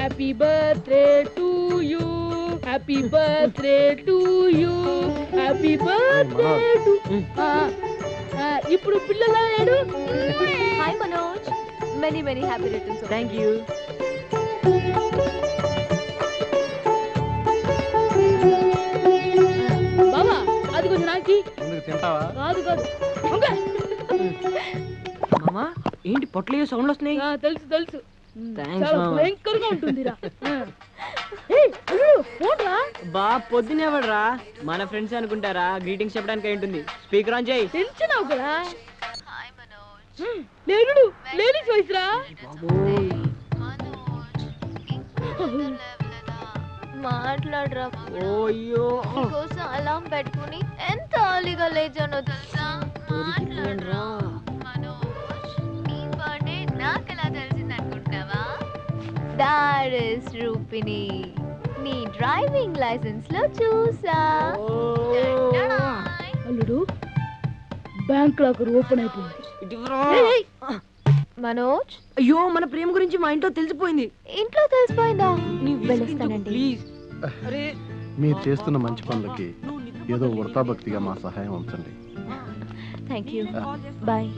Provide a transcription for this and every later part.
Happy birthday to you happy birthday to you happy birthday to ఇప్పుడు పిల్లల ఏడు hi Manoj many many happy returns thank you బాబా అది కొంచెం నాకి. తింటావా? కాదు కాదు. మామా ఏంటి పొట్లయ్యో సౌండ్లు వస్తున్నాయి? ఆ, తెలుసు తెలుసు. Thanks, చాలా మామ. భయంకరంగా ఉంటుందిరా. ఏయ్, అల్లుడు, బా పొద్దునే ఎవడరా? మన ఫ్రెండ్స్ అనుకుంటారా? గ్రీటింగ్స్ చెప్పడానికి అయి ఉంటుంది. స్పీకర్ ఆన్ చేయి. రా. మాట్లాడరా ఓయ్యో కోసం అలాం పెట్టుకుని ఎంత అలీగా లేచానో తెలుసా? దొరికిపోయానురా. దాట్ ఇస్ రూపిని నీ డ్రైవింగ్ లైసెన్స్లో చూసా అల్లుడు బ్యాంక్ లాకర్ ఓపెన్ అయిపోయింది. మనోజ్? అయ్యో మన ప్రేమ గురించి మా ఇంట్లో తెలిసిపోయింది. ఇంట్లో తెలిసిపోయిందా? నీ వెళ్ళొస్తానండి. ప్లీజ్. అరే. మీరు చేస్తున్న మంచి పనులకి ఏదో వృతాభక్తిగా మా సహాయం ఉంచండి. Thank you bye.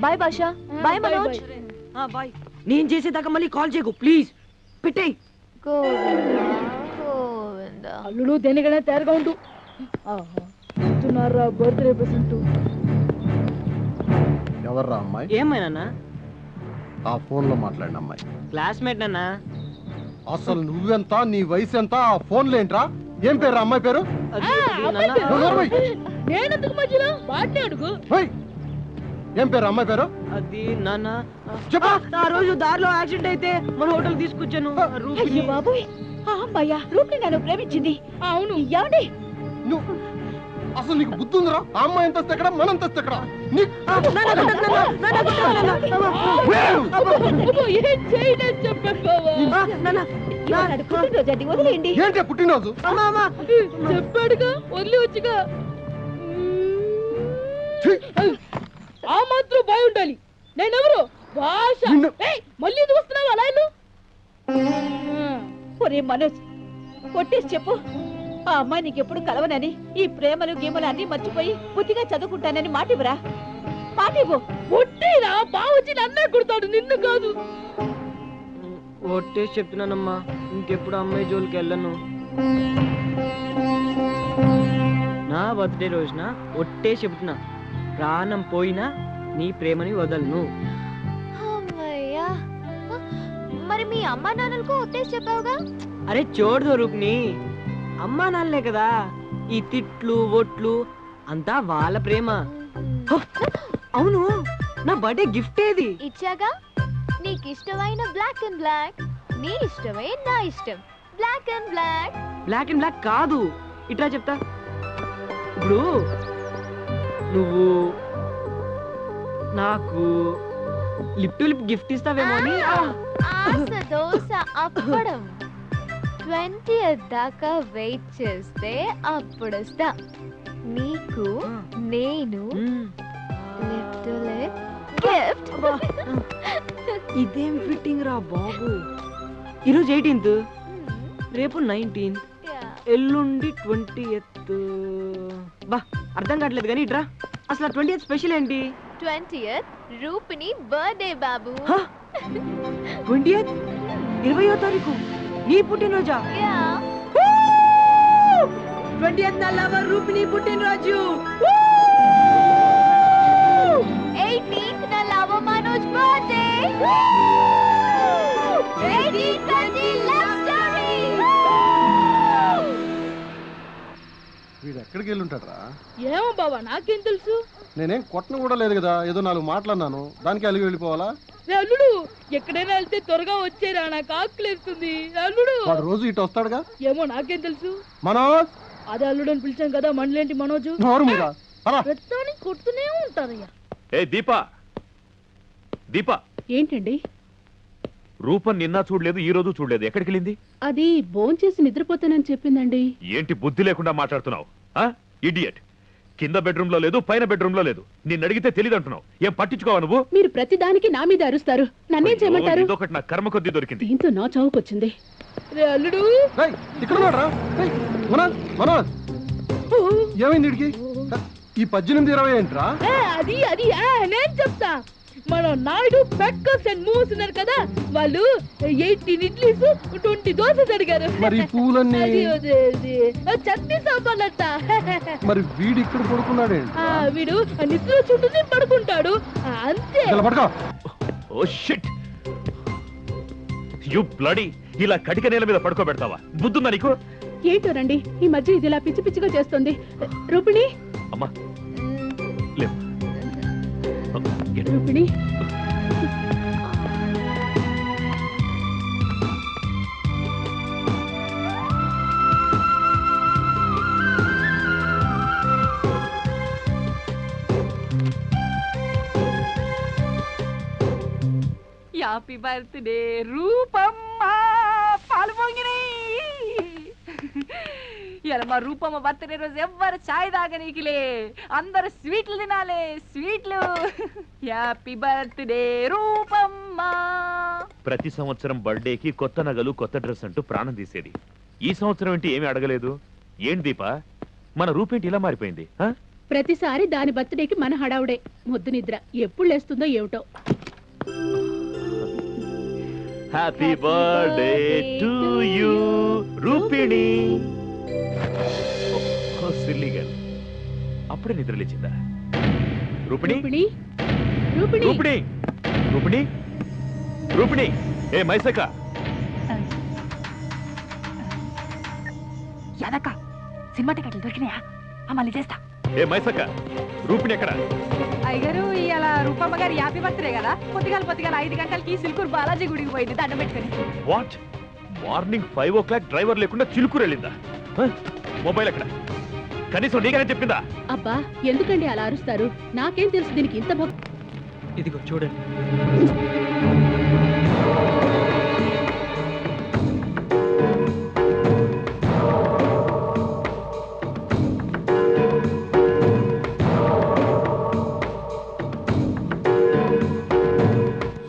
Bye Basha. Bye Manoj. Bye. నేను చేసేదాకా మళ్ళీ కాల్ చేయకు ప్లీజ్. పెట్టేయ్ గోవిందా అల్లుడు దేనికైనా తయారుగా ఉండు. ఆహా, ఇస్తున్నారా బర్త్డే ప్రెసెంట్? ఎవర్రా అమ్మాయి? ఏమైనా ఆ ఫోన్లో మాట్లాడిన అమ్మాయి. క్లాస్మేట్ నాన్న? అసలు నువ్వెంత నీ వయసు ఎంత ఆ ఫోన్ లేంట్రా ఏం పేరు అమ్మాయి పేరు? అది అది నాన్న. నువ్వు నోర్మై. నేనెందుకు మధ్యలో? వాడిని అడుగు! ఏం పేరు అమ్మాయి పేరు? అది నాన్న. చెప్పు. ఆ రోజు దారిలో యాక్సిడెంట్ అయితే మన హోటల్ తీసుకొచ్చాను. అయ్యో బాబోయ్. ఆ అమ్మాయ్యా రూప్ని నన్ను ప్రేమించింది. అవును. ఏమండి? నువ్వు అసలు నీకు బుద్ధి ఉందిరా? ఆ అమ్మాయి ఎంత ఎక్కడ? మన ఎంత ఎక్కడ? ఏంటి పుట్టినరోజు. చెప్పాడుగా వదిలి వచ్చిగా! ఆ మాత్రం బాయ్ ఉండాలి నేనెవరు? భాష. నిన్ను- ఏయ్, మళ్ళీ ఎందుకు వస్తున్నావు అలా ఒరే మనోజ్ కొట్టేసి చెప్పు. ఆ అమ్మాయి నీకెప్పుడు కలవనని ఈ ప్రేమలు గీమలు అన్ని మర్చిపోయి బుద్ధిగా చదువుకుంటానని మాటివ్వరా మాటివ్వు పుట్టిరా బావ వచ్చి నన్నే కుడతాడు నిన్ను కాదు. ఒట్టేసి చెప్తున్నానమ్మా ఇంకెప్పుడు అమ్మాయి జోలికి వెళ్ళను. నా బర్త్డే రోజున ఒట్టేసి చెప్తున్నా ప్రాణం పోయినా నీ ప్రేమని వదలను. మరి మీ అమ్మా నాన్నలకు ఒట్టేసి చెప్పావుగా? అరే చూడదు రూప్ని అమ్మా నాన్నలే కదా. ఈ తిట్లు ఒట్లు అంతా వాళ్ళ ప్రేమ! అవును. నా బర్త్డే గిఫ్ట్ ఏది? ఇచ్చాగా? నీకు ఇష్టమైన బ్లాక్ అండ్ బ్లాక్ నీ ఇష్టమే నా ఇష్టం. Black and black. Black and black కాదు. ఇట్లా చెప్తా. ఇప్పుడు నువ్వు నాకు లిప్ టు లిప్ గిఫ్ట్ ఇస్తావేమో అని? ఆశ దోశ అప్పడం. ట్వంటీ దాకా వెయిట్ చేస్తే అప్పుడు వస్తా నీకు నేను. Lip to lip gift. ఇదేం ఫిట్టింగ్ రా బాబు. ఈరోజు ఎయిటీన్త్. రేపు నైన్టీన్త్. ఎల్లుండి ట్వంటీ ఎత్ బా అర్థం కావట్లేదు కానీ ఇట్రా. అసలు ట్వంటీ స్పెషల్ ఏంటి? ట్వంటీ రూపిని బర్త్డే బాబు. ట్వంటీ ఇరవయో తారీఖు. నీ పుట్టినరోజా? ట్వంటీ ఎత్ నల్లవర్ రూపిణి పుట్టినరోజు. ఎయిటీన్త్ నా మనోజ్ బర్త్డే. వీడు ఎక్కడికి వెళ్ళి ఉంటాడరా ఏమో బావా నాకేం తెలుసు? నేనేం కొట్టను కూడా లేదు కదా ఏదో నాలుగు మాట్లాడినాను దానికి అలిగి వెళ్ళిపోవాలా? రే అల్లుడు ఎక్కడైనా వెళ్తే త్వరగా వచ్చేరా నాకు ఆకలేస్తుంది అల్లుడు! వాడు రోజు ఇటు వస్తాడుగా? ఏమో నాకేం తెలుసు? మనోజ్! అదే అల్లుడు అని పిలిచాం కదా మండలేంటి మనోజు? నోరు కొడుతూనే ఉంటారయ్యా ఏ దీపా! దీపా! ఏంటండి? రూపం నిన్న చూడలేదు ఈ రోజు చూడలేదు. ఎక్కడికి వెళ్ళింది? అది భోంచేసి నిద్రపోతానని చెప్పిందండి. ఏంటి బుద్ధి లేకుండా మాట్లాడుతున్నావు? ఇడియట్ కింద బెడ్రూమ్లో లేదు పైన బెడ్రూమ్లో లేదు. నిన్ను అడిగితే తెలియదు అంటున్నావు ఏం పట్టించుకోవా నువ్వు? మీరు ప్రతి దానికి నా మీద అరుస్తారు. నన్నేం చేయమంటారు? ఇదొకటి నా కర్మ కొద్దీ దొరికింది. దీంతో నా అల్లుడు! మనోజ్ మనోజ్. ఏమైంది ఈ పద్దెనిమిది ఇరవై ఏంట్రా? అది అది ఏ, నేను చెప్తా. మన నాయుడు బెక్కర్స్ అండ్ మూవ్స్ ఉన్నారు కదా వాళ్ళు ఎయిటీన్ ఇడ్లీస్ ట్వంటీ దోశ అడిగారు. మరి పూలన్నీ. చట్నీ సాంబార్లంట మరి వీడు ఇక్కడ పడుకున్నాడు? వీడు నిద్ర చుట్టూ పడుకుంటాడు. అంతే. పడుకో. Oh shit. యు బ్లడీ ఇలా కటిక నేల మీద పడుకోబెడతావా? బుద్ధుందా నీకు? ఏంటోనండి ఈ మధ్య ఇది ఇలా పిచ్చి పిచ్చిగా చేస్తుంది. రూపిణి? అమ్మా. రూపిణి హ్యాపీ బర్త్డే రూపమ్మ పాలు పొంగినాయి ఇలా మా రూపమ్మ బర్త్డే రోజు ఎవ్వరు చాయ్ తాగనీకిలే. అందరు స్వీట్లు తినాలే స్వీట్లు. Happy birthday Rupamma. ప్రతి సంవత్సరం బర్త్డేకి కొత్త నగలు కొత్త డ్రెస్ అంటూ ప్రాణం తీసేది. ఈ సంవత్సరం ఏంటి ఏమీ అడగలేదు? ఏంటి దీపా? మన రూపేంటి ఇలా మారిపోయింది ఆ? ప్రతిసారి దాని బర్త్డేకి మన హడావుడే. ముద్దు నిద్ర ఎప్పుడు లేస్తుందో ఏమిటో. Happy birthday to you Rupini. Silly girl అప్పుడే నిద్ర లేచిందా? రూపిణి? రూపిణి? రూపిణి? రూపిణి? రూపిణి? ఏ మైసక ఎదక సినిమా టికెట్లు దొరికినాయా? మళ్ళీ చేస్తా. ఏ మైసక రూపిణి ఎక్కడ? అయ్యగారు ఇవాళ రూపమ్మ గారి హ్యాపీ బర్త్డే కదా. పొద్దుగాల పొద్దుగాల ఐదు గంటలకి సిల్కూరు బాలాజీ గుడికి పోయింది దండం పెట్టుకుని. What? Morning five o'clock driver లేకుండా చిలుకూరు వెళ్ళిందా? మొబైల్ ఎక్కడ? కనీసం నీకనే చెప్పిందా? అబ్బా ఎందుకండి అలా అరుస్తారు? నాకేం తెలుసు దీనికి ఇంత భక్తి? ఇదిగో చూడండి.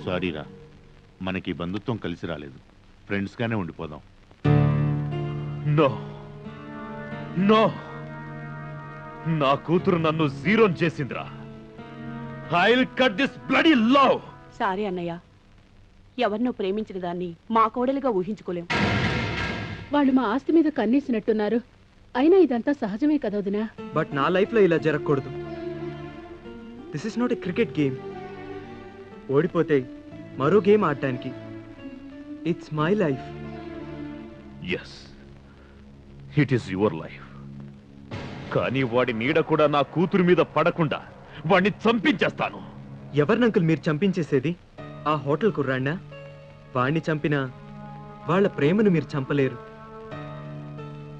సారీరా మనకి బంధుత్వం కలిసి రాలేదు. ఫ్రెండ్స్గానే ఉండిపోదాం. నో. నో. నా కూతురు నన్ను zero చేసిందిరా. I cut this bloody love sorry అన్నయ్య. ఎవరినో ప్రేమించిన దాన్ని మా కోడలిగా ఊహించుకోలేం. వాళ్ళు మా ఆస్తి మీద కన్నేసినట్టున్నారు. అయినా ఇదంతా సహజమే కదా వదినా? బట్ నా లైఫ్లో ఇలా జరగకూడదు. This is not a cricket game ఓడిపోతే మరో గేమ్ ఆడటానికి it's my life yes it is your life కానీ వాడి నీడ కూడా నా కూతురు మీద పడకుండా వాడిని చంపించేస్తాను. ఎవరినంకుల్ మీరు చంపించేసేది? ఆ హోటల్ కుర్రాడినా? వాణ్ణి చంపినా వాళ్ళ ప్రేమను మీరు చంపలేరు.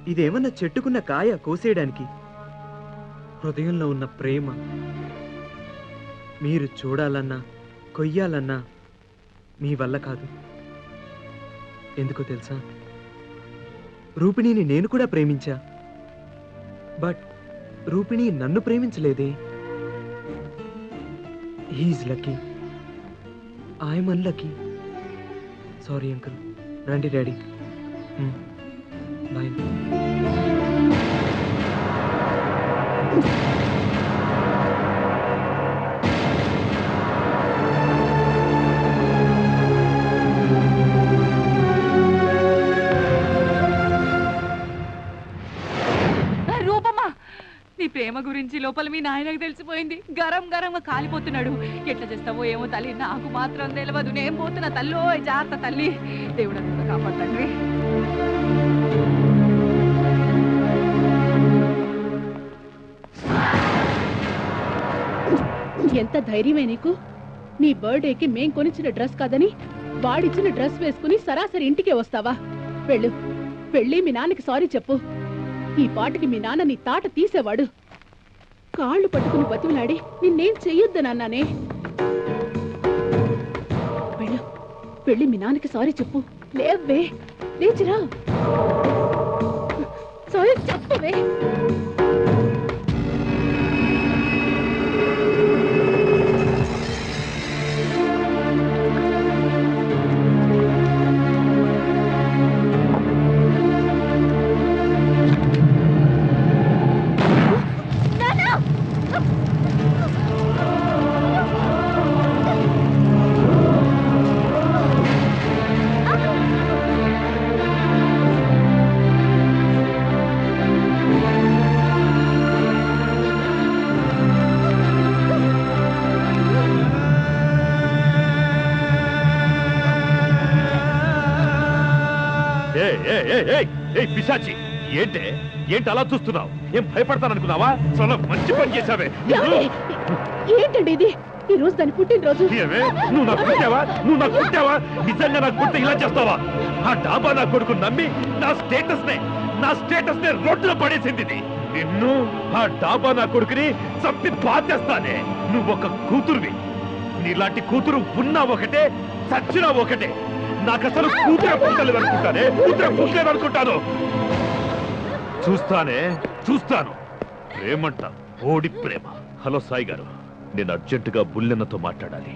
ఇదేమన్నా చెట్టుకున్న కాయ కోసేయడానికి? హృదయంలో ఉన్న ప్రేమ మీరు చూడాలన్నా కొయ్యాలన్నా మీ వల్ల కాదు. ఎందుకో తెలుసా? రూపిణిని నేను కూడా ప్రేమించా. బట్ రూపిణి నన్ను ప్రేమించలేదే he is lucky I'm unlucky sorry uncle రండి డాడీ బాయ్ ప్రేమ గురించి లోపల మీ నాయనకు తెలిసిపోయింది. గరం గరంగా కాలిపోతున్నాడు. ఎట్లా చేస్తావో ఏమో తల్లి నాకు మాత్రం తెలియదు నేను పోతున్నా తల్లో జాగ్రత్త తల్లి. దేవుడు అంతా కాపాడుతండ్రి ఎంత ధైర్యమే నీకు? నీ బర్త్డేకి మేం కొనిచ్చిన డ్రెస్ కాదని వాడిచ్చిన డ్రెస్ వేసుకుని సరాసరి ఇంటికే వస్తావా? వెళ్ళు. వెళ్ళి మీ నాన్నకి సారీ చెప్పు. ఈ పాటకి మీ నాన్న నీ తాట తీసేవాడు. కాళ్ళు పట్టుకుని బతిమిలాడి నిన్నేం చెయ్యొద్దనన్నానే వెళ్ళు. వెళ్ళి మీ నాన్నకి సారీ చెప్పు. లేవే లేచిరా. సారీ చెప్పవే. పిశాచి. ఏంటే? ఏంటి అలా చూస్తున్నావు? ఏం భయపడతాననుకున్నావా? చాలా మంచి పని చేశావే? ఏంటండి ఇది? ఈ రోజు దాని పుట్టినరోజు. నువ్వు నాకు పుట్టావా? నువ్వు నాకు పుట్టావా? నిజంగా నాకు పుట్ట ఇలా చేస్తావా? ఆ డాబా నా కొడుకు నమ్మి నా స్టేటస్ నే నా స్టేటస్ నే రోడ్డున పడేసింది ఇది. నిన్ను ఆ డాబా నా కొడుకుని చంపి బాధేస్తానే నువ్వు ఒక కూతురువి. నీలాంటి కూతురు ఉన్నా ఒకటే చచ్చినా ఒకటే. నాకు అసలు కూతురే పుట్టలేదు అనుకుంటానే కూతురే పుట్టలేదు అనుకుంటాను. చూస్తానే చూస్తాను. ప్రేమంట ఓడి ప్రేమ. హలో సాయి గారు నేను అర్జెంటుగా బుల్లెన్నతో మాట్లాడాలి.